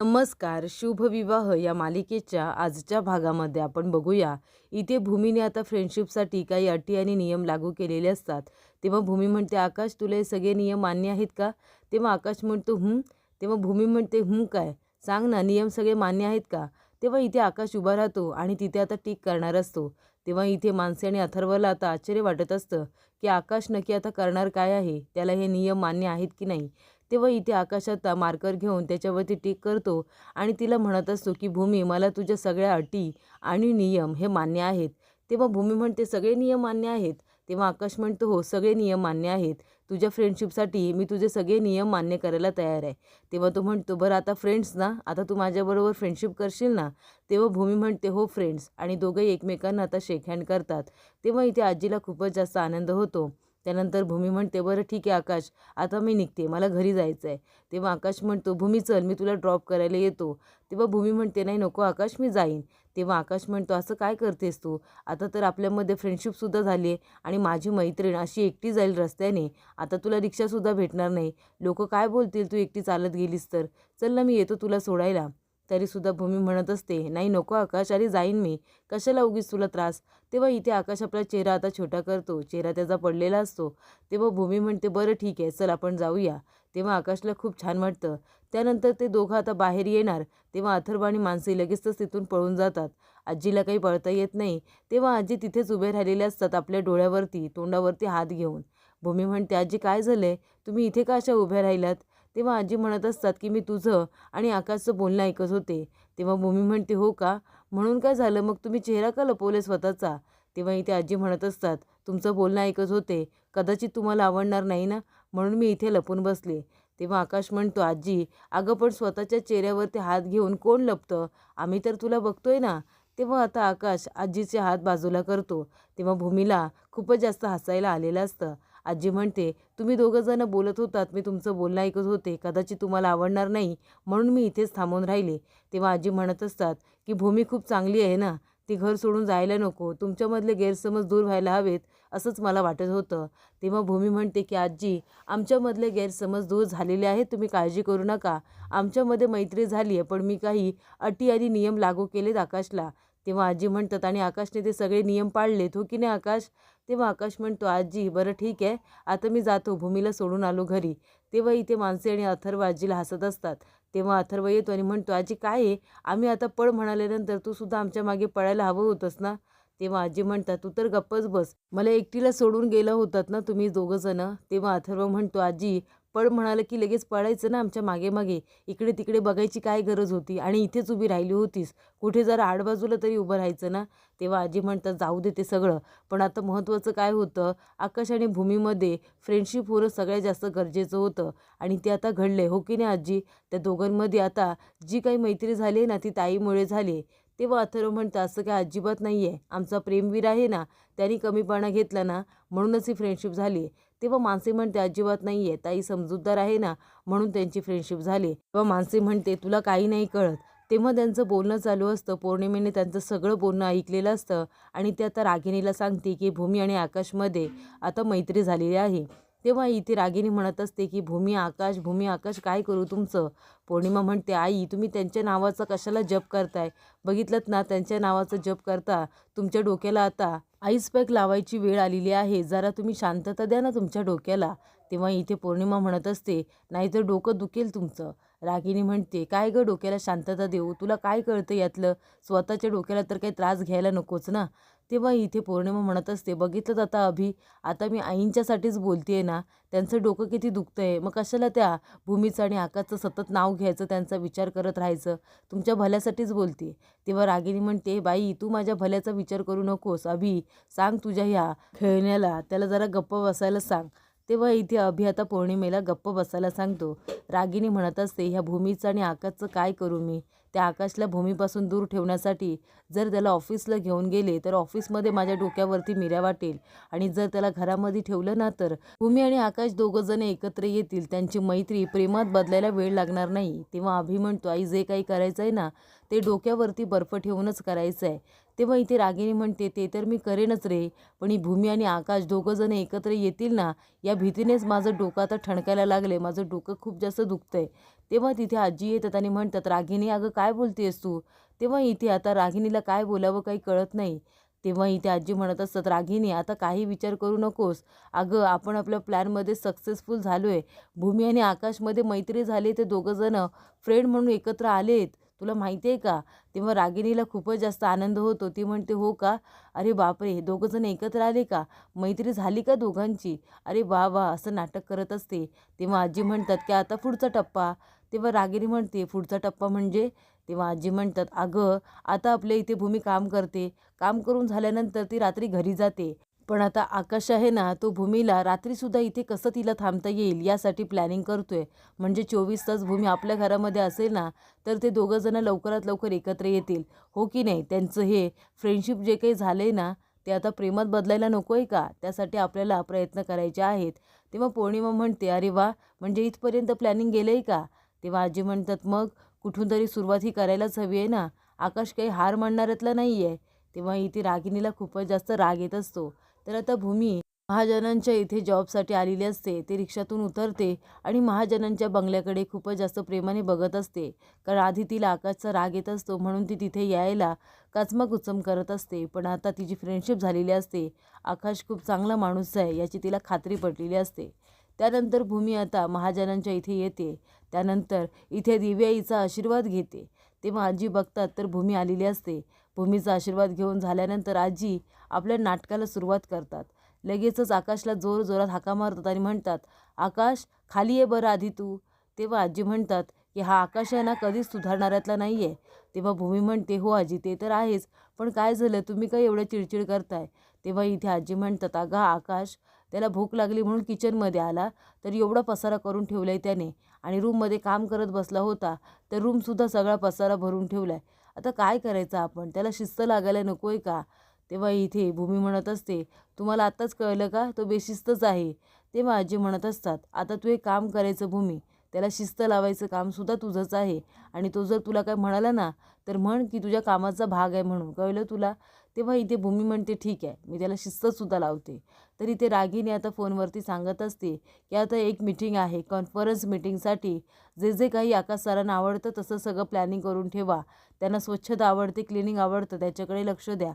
नमस्कार शुभविवाह या मालिकेच्या आजच्या भागामध्ये आपण बघूया. इथे भूमीने आता फ्रेंडशिपसाठी काही अटी आणि नियम लागू केलेले असतात. तेव्हा भूमी म्हणते आकाश तुला हे सगळे नियम मान्य आहेत का? तेव्हा आकाश म्हणतो हं. तेव्हा भूमी म्हणते हं काय? सांग ना नियम सगळे मान्य आहेत का? तेव्हा इथे आकाश उभा राहतो आणि तिथे आता टीक करणार असतो. तेव्हा इथे माणसे आणि अथर्वला आता आश्चर्य वाटत असतं की आकाश नक्की आता करणार काय आहे? त्याला हे नियम मान्य आहेत की नाही? तेव्हा इथे आकाशात आता मार्कर घेऊन त्याच्यावरती टिक करतो आणि तिला म्हणत असतो की भूमी मला तुझ्या सगळ्या अटी आणि नियम हे मान्य आहेत. तेव्हा भूमी म्हणते सगळे नियम मान्य आहेत. तेव्हा आकाश म्हणतो हो सगळे नियम मान्य आहेत. तुझ्या फ्रेंडशिपसाठी मी तुझे सगळे नियम मान्य करायला तयार आहे. तेव्हा तो म्हणतो बरं आता फ्रेंड्स ना? आता तू माझ्याबरोबर फ्रेंडशिप करशील ना? तेव्हा भूमी म्हणते हो फ्रेंड्स आणि दोघंही एकमेकांना आता शेक हँड करतात. तेव्हा इथे आजीला खूपच जास्त आनंद होतो. त्यानंतर भूमी म्हणते बरं ठीक आहे आकाश आता मी निघते मला घरी जायचं आहे तेव्हा आकाश म्हणतो भूमी चल मी तुला ड्रॉप करायला येतो. तेव्हा भूमी म्हणते नाही नको आकाश मी जाईन. तेव्हा आकाश म्हणतो असं काय करतेस तू? आता तर आपल्यामध्ये फ्रेंडशिपसुद्धा झाली आहे आणि माझी मैत्रीण अशी एकटी जाईल रस्त्याने. आता तुला रिक्षासुद्धा भेटणार नाही. लोक काय बोलतील तू एकटी चालत गेलीस तर? चल ना मी येतो तुला सोडायला. तरीसुद्धा भूमी म्हणत असते नाही नको आकाश अरे जाईन मी. कशाला उगीच तुला त्रास? तेव्हा इथे आकाश आपला चेहरा आता छोटा करतो. चेहरा त्याचा पडलेला असतो. तेव्हा भूमी म्हणते बरं ठीक आहे चल आपण जाऊया. तेव्हा आकाशला खूप छान वाटतं. त्यानंतर ते दोघं आता बाहेर येणार. तेव्हा अथर्व आणि मानसी लगेचच तिथून पळून जातात. आजीला काही पळता येत नाही. तेव्हा आजी तिथेच उभे राहिलेले असतात आपल्या डोळ्यावरती तोंडावरती हात घेऊन. भूमी म्हणते आजी काय झालं आहे तुम्ही इथे का अशा उभ्या राहिलात? तेव्हा आजी म्हणत असतात की मी तुझं आणि आकाशचं बोलणं ऐकत होते. तेव्हा भूमी म्हणते हो का? म्हणून काय झालं? मग तुम्ही चेहरा का लपवले स्वतःचा? तेव्हा इथे आजी म्हणत असतात तुमचं बोलणं ऐकत होते. कदाचित तुम्हाला आवडणार नाही ना? म्हणून मी इथे लपून बसले. तेव्हा आकाश म्हणतो आजी अगं पण स्वतःच्या चेहऱ्यावरती हात घेऊन कोण लपतं? आम्ही तर तुला बघतोय ना? तेव्हा आता आकाश आजीचे हात बाजूला करतो. तेव्हा भूमीला खूपच जास्त हसायला आलेलं असतं. आजी म्हणते तुम्ही दोघंजणं बोलत होतात मी तुमचं बोलणं ऐकत होते कदाचित तुम्हाला आवडणार नाही म्हणून मी इथेच थांबून राहिले. तेव्हा आजी म्हणत असतात की भूमी खूप चांगली आहे ना ती घर सोडून जायला नको तुमच्यामधले गैरसमज दूर व्हायला हवेत असंच मला वाटत होतं. तेव्हा भूमी म्हणते की आजी आमच्यामधले गैरसमज दूर झालेले आहेत तुम्ही काळजी करू नका. आमच्यामध्ये मैत्री झाली आहे पण मी काही अटी आणि नियम लागू केलेत आकाशला. तेव्हा आजी म्हणतात आणि आकाशने ते सगळे नियम पाळलेत हो की नाही आकाश? तेव्हा आकाश म्हणतो आजी बरं ठीक आहे आता मी जातो भूमीला सोडून आलो घरी. तेव्हा इथे माणसे आणि अथर्व आजीला हसत असतात. तेव्हा अथर्व येतो आणि म्हणतो आजी काय आहे? आम्ही आता पळ म्हणाल्यानंतर तू सुद्धा आमच्या मागे पळायला हवं होतंस ना? तेव्हा आजी म्हणतात तू तर गप्पच बस मला एकटीला सोडून गेला होतात ना तुम्ही दोघंजणं? तेव्हा अथर्व म्हणतो आजी पळ म्हणालं की लगेच पळायचं ना आमच्या मागे मागे. इकडे तिकडे बघायची काय गरज होती आणि इथेच उभी राहिली होतीस. कुठे जरा आडबाजूला तरी उभं राहायचं ना? तेव्हा आजी म्हणतात जाऊ दे ते सगळं. पण आता महत्त्वाचं काय होतं? आकाश आणि भूमीमध्ये फ्रेंडशिप होणं सगळ्यात जास्त गरजेचं होतं. आणि ते आता घडले हो की नाही आजी? त्या दोघांमध्ये आता जी काही मैत्री झाली ना ती ताईमुळे झाली तेव्हा अथर्व म्हणतं असं काय अजिबात नाही आहे आमचा प्रेमवीर आहे ना त्यांनी कमीपणा घेतला ना म्हणूनच ही फ्रेंडशिप झाली तेव्हा मानसी म्हणते अजिबात नाही आहे ताई समजूतदार आहे ना म्हणून त्यांची फ्रेंडशिप झाली. तेव्हा मानसी म्हणते तुला काही नाही कळत. तेव्हा त्यांचं बोलणं चालू असतं. पौर्णिमेने त्यांचं सगळं बोलणं ऐकलेलं असतं. आणि ते आता रागिणीला सांगते की भूमी आणि आकाशमध्ये आता मैत्री झालेली आहे. तेव्हा इथे रागिनी म्हणत असते की भूमी आकाश भूमी आकाश काय करू तुमचं? पौर्णिमा म्हणते आई तुम्ही त्यांच्या नावाचा कशाला जप करताय? बघितलं ना त्यांच्या नावाचा जप करता? तुमच्या डोक्याला आता आईस पॅक लावायची वेळ आलेली आहे. जरा तुम्ही शांतता द्या ना तुमच्या डोक्याला. तेव्हा इथे पौर्णिमा म्हणत असते नाहीतर डोकं दुखेल तुमचं. रागिनी म्हणते काय गं डोक्याला शांतता देऊ? तुला काय कळतं यातलं? स्वतःच्या डोक्याला तर काही त्रास घ्यायला नकोच ना. तेव्हा इथे पौर्णिमा म्हणत असते. बघितलं आता अभि आता मी आईंच्यासाठीच बोलते आहे ना त्यांचं डोकं किती दुखतं आहे मग कशाला त्या भूमीचं आणि आकाशचं सतत नाव घ्यायचं त्यांचा विचार करत राहायचं? तुमच्या भल्यासाठीच बोलते. तेव्हा रागिनी म्हणते बाई तू माझ्या भल्याचा विचार करू नकोस. अभि सांग तुझ्या ह्या खेळण्याला त्याला जरा गप्प बसायला सांग. तेव्हा इथे अभि आता पौर्णिमेला गप्प बसायला सांगतो. रागिनी म्हणत असते ह्या भूमीचं आणि आकाशचं काय करू मी? त्या आकाशला भूमीपासून दूर ठेवण्यासाठी जर त्याला ऑफिसला घेऊन गेले तर ऑफिसमध्ये माझ्या डोक्यावरती मिऱ्या वाटेल. आणि जर त्याला घरामध्ये ठेवलं ना तर भूमी आणि आकाश दोघं जण एकत्र येतील. त्यांची मैत्री प्रेमात बदलायला वेळ लागणार नाही. तेव्हा अभि म्हणतो आई जे काही करायचं आहे ना ते डोक्यावरती बर्फ ठेवूनच करायचं आहे तेव्हा इथे रागिनी म्हणते ते तर मी करेनच रे पण ही भूमी आणि आकाश दोघंजणं एकत्र येतील ना या भीतीनेच माझं डोकं आता ठणकायला लागले माझं डोकं खूप जास्त दुखतंय. तेव्हा तिथे आजी येतात आणि म्हणतात रागिनी अगं काय बोलतेस तू? तेव्हा इथे आता रागिनीला काय बोलावं काही कळत नाही. तेव्हा इथे आजी म्हणत असतात रागिनी आता काही विचार करू नकोस. अगं आपण आपल्या प्लॅनमध्ये सक्सेसफुल झालो आहे भूमी आणि आकाशमध्ये मैत्री झाली ते दोघंजणं फ्रेंड म्हणून एकत्र आलेत. तुला माहिती आहे का? तेव्हा रागिणीला खूपच जास्त आनंद होतो. ती म्हणते हो का? अरे बापरे! दोघंजण एकत्र आले का? मैत्री झाली का दोघांची? अरे वा वा! असं नाटक करत असते. तेव्हा आजी म्हणतात की आता पुढचा टप्पा. तेव्हा रागिणी म्हणते पुढचा टप्पा म्हणजे? तेव्हा आजी म्हणतात अगं आता आपल्या इथे भूमी काम करते. काम करून झाल्यानंतर ती रात्री घरी जाते. पण आता आकाश आहे ना तो भूमीला रात्रीसुद्धा इथे कसं तिला थांबता येईल यासाठी प्लॅनिंग करतो आहे म्हणजे चोवीस तास भूमी आपल्या घरामध्ये असेल ना तर ते दोघंजणं लवकरात लवकर एकत्र येतील. हो की नाही? त्यांचं हे फ्रेंडशिप जे काही झालं आहे ना ते आता प्रेमात बदलायला नको आहे का? त्यासाठी आपल्याला प्रयत्न करायचे आहेत. तेव्हा पौर्णिमा म्हणते अरे वा! म्हणजे इथपर्यंत प्लॅनिंग गेलं आहे का? तेव्हा आजी म्हणतात मग कुठून तरी सुरुवात ही करायलाच हवी आहे ना? आकाश काही हार मानणाऱ्यातला नाही आहे तेव्हा इथे रागिणीला खूपच जास्त राग येत असतो. तर आता भूमी महाजनांच्या इथे जॉबसाठी आलेली असते. ती रिक्षातून उतरते आणि महाजनांच्या बंगल्याकडे खूपच जास्त प्रेमाने बघत असते. कारण आधी तिला आकाशचा राग येत असतो म्हणून ती तिथे यायला काचमाकुचम करत असते. पण आता तिची फ्रेंडशिप झालेली असते. आकाश खूप चांगला माणूस आहे याची तिला खात्री पडलेली असते. त्यानंतर भूमी आता महाजनांच्या इथे येते. त्यानंतर इथे दिव्याईचा आशीर्वाद घेते. तेव्हा आजी बघतात तर भूमी आलेली असते. भूमीचा आशीर्वाद घेऊन झाल्यानंतर आजी आपल्या नाटकाला सुरुवात करतात. लगेचच आकाशला जोर जोरात हाका मारतात आणि म्हणतात आकाश खाली ये बरं आधी तू. तेव्हा आजी म्हणतात की हा आकाश आहे ना कधीच सुधारणाऱ्यातला नाही आहे तेव्हा भूमी म्हणते हो आजी ते तर आहेच पण काय झालं तुम्ही काय एवढं चिडचिड करताय? तेव्हा इथे आजी म्हणतात अगं आकाश त्याला भूक लागली म्हणून किचनमध्ये आला तर एवढा पसारा करून ठेवला आहे त्याने आणि रूममध्ये काम करत बसला होता तर रूमसुद्धा सगळा पसारा भरून ठेवला आहे आता काय करायचं आपण? त्याला शिस्त लागायला नको आहे का? तेव्हा इथे भूमी म्हणत असते तुम्हाला आत्ताच कळलं का? तो बेशिस्तच आहे. तेव्हा आजी म्हणत असतात आता तू एक काम करायचं भूमी त्याला शिस्त लावायचं कामसुद्धा तुझंच आहे आणि तो जर तुला काय म्हणाला ना तर म्हण की तुझ्या कामाचा भाग आहे म्हणून. कळलं तुला? तेव्हा इथे भूमी म्हणते ठीक आहे मी त्याला शिस्तसुद्धा लावते. तर इथे रागीने आता फोनवरती सांगत असते की आता एक मिटिंग आहे कॉन्फरन्स मिटिंगसाठी. जे जे काही आकाश सरांना आवडतं तसं सगळं प्लॅनिंग करून ठेवा. त्यांना स्वच्छता आवडते क्लिनिंग आवडतं त्याच्याकडे लक्ष द्या.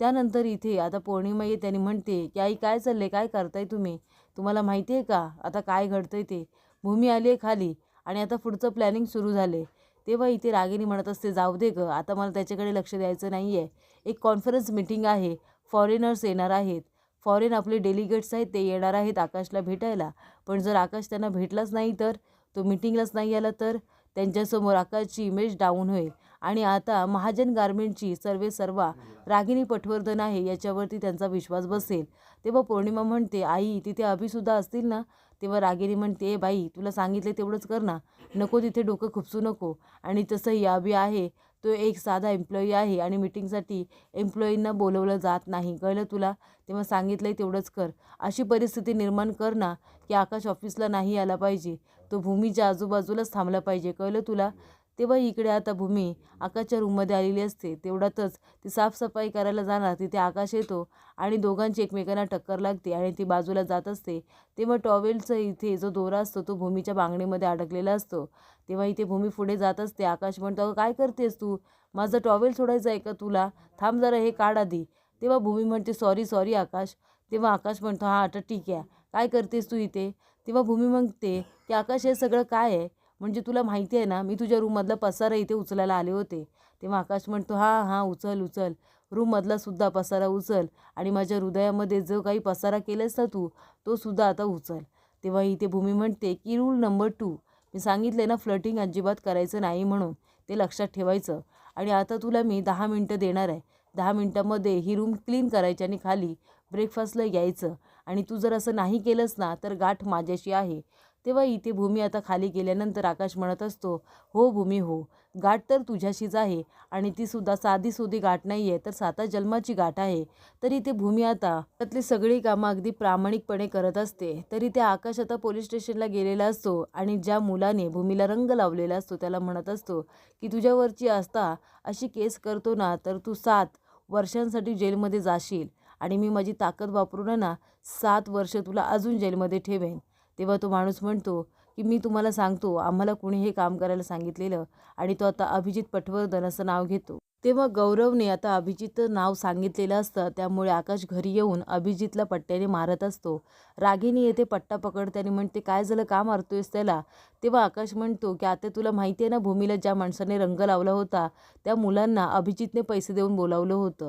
त्यानंतर इथे आता पौर्णिमा ये त्यांनी म्हणते की आई काय चाललं काय करताय तुम्ही? तुम्हाला माहिती आहे का? आता काय घडतंय ते? भूमी आली आहे खाली आणि आता पुढचं प्लॅनिंग सुरू झाले तेव्हा इथे रागिनी म्हणत असते जाऊ दे ग आता मला त्याच्याकडे लक्ष द्यायचं नाही आहे एक कॉन्फरन्स मिटिंग आहे. फॉरेनर्स येणार आहेत. फॉरेन आपले डेलिगेट्स आहेत ते येणार आहेत आकाशला भेटायला. पण जर आकाश त्यांना भेटलाच नाही तर तो मिटिंगलाच नाही आला तर त्यांच्यासमोर आकाशची इमेज डाऊन होईल. आणि आता महाजन गारमेंटची सर्वे सर्वा रागिनी पटवर्धन आहे याच्यावरती त्यांचा विश्वास बसेल. तेव्हा पौर्णिमा म्हणते आई तिथे अभिसुद्धा असतील ना? तेव्हा रागिनी म्हणते ए बाई तुला सांगितले तेवढंच कर ना. नको तिथे डोकं खुपसू नको. आणि तसंही अभि आहे तो एक साधा एम्प्लॉई आहे आणि मिटिंगसाठी एम्प्लॉईंना बोलवलं जात नाही. कळलं तुला? तेव्हा सांगितलं तेवढंच कर. अशी परिस्थिती निर्माण कर ना की आकाश ऑफिसला नाही आला पाहिजे. तो भूमीच्या आजूबाजूलाच थांबला पाहिजे. कळलं तुला? तेव्हा इकडे आता भूमी आकाशच्या रूममध्ये आलेली असते. तेवढ्यातच ती साफसफाई करायला जाणार तिथे आकाश येतो आणि दोघांची एकमेकांना टक्कर लागते आणि ती बाजूला जात असते. तेव्हा टॉवेलचं इथे जो दोरा असतो तो भूमीच्या बांगणीमध्ये अडकलेला असतो. तेव्हा इथे भूमी पुढे जात असते. आकाश म्हणतो काय करतेस तू? माझं टॉवेल सोडायचं आहे का तुला? थांब जरा हे काढ आधी. तेव्हा भूमी म्हणते सॉरी सॉरी आकाश. तेव्हा आकाश म्हणतो हां आता ठीक आहे. काय करतेस तू इथे? तेव्हा भूमी म्हणते की आकाश हे सगळं काय आहे? म्हणजे तुला माहिती आहे ना मी तुझ्या रूममधला पसारा इथे उचलायला आले होते. तेव्हा आकाश म्हणतो हां हां उचल उचल. रूममधला सुद्धा पसारा उचल आणि माझ्या हृदयामध्ये जो काही पसारा केलास ना तू तो सुद्धा आता उचल. तेव्हा इथे भूमी म्हणते की रूल नंबर टू. मी सांगितले ना फ्लटिंग अजिबात करायचं नाही म्हणून. ते लक्षात ठेवायचं. आणि आता तुला मी दहा मिनटं देणार आहे. दहा मिनटामध्ये ही रूम क्लीन करायची आणि खाली ब्रेकफास्टला यायचं. आणि तू जर असं नाही केलंस ना तर गाठ माझ्याशी आहे. तेव्हा इथे भूमी आता खाली गेल्यानंतर आकाश म्हणत असतो हो भूमी हो. गाठ तर तुझ्याशीच आहे आणि ती सुद्धा साधी सुधी गाठ नाही आहे तर साता जन्माची गाठ आहे. तरी ते भूमी आता त्यातली सगळी कामं अगदी प्रामाणिकपणे करत असते. तरी ते आकाश आता पोलीस स्टेशनला गेलेला असतो आणि ज्या मुलाने भूमीला रंग लावलेला असतो त्याला म्हणत असतो की तुझ्यावरची आस्था अशी केस करतो ना तर तू सात वर्षांसाठी जेलमध्ये जाशील आणि मी माझी ताकद वापरून ना सात वर्ष तुला अजून जेलमध्ये ठेवेन. तेव्हा तो माणूस म्हणतो की मी तुम्हाला सांगतो आम्हाला कुणी हे काम करायला सांगितलेलं आणि तो आता अभिजित पटवर्धन असं नाव घेतो. तेव्हा गौरवने आता अभिजितचं नाव सांगितलेलं असतं त्यामुळे आकाश घरी येऊन अभिजितला पट्ट्याने मारत असतो. रागिनी येथे पट्टा पकडते आणि म्हणते काय झालं? का मारतोयस त्याला? तेव्हा आकाश म्हणतो की आता तुला माहिती आहे ना भूमीला ज्या माणसाने रंग लावला होता त्या मुलांना अभिजितने पैसे देऊन बोलावलं होतं.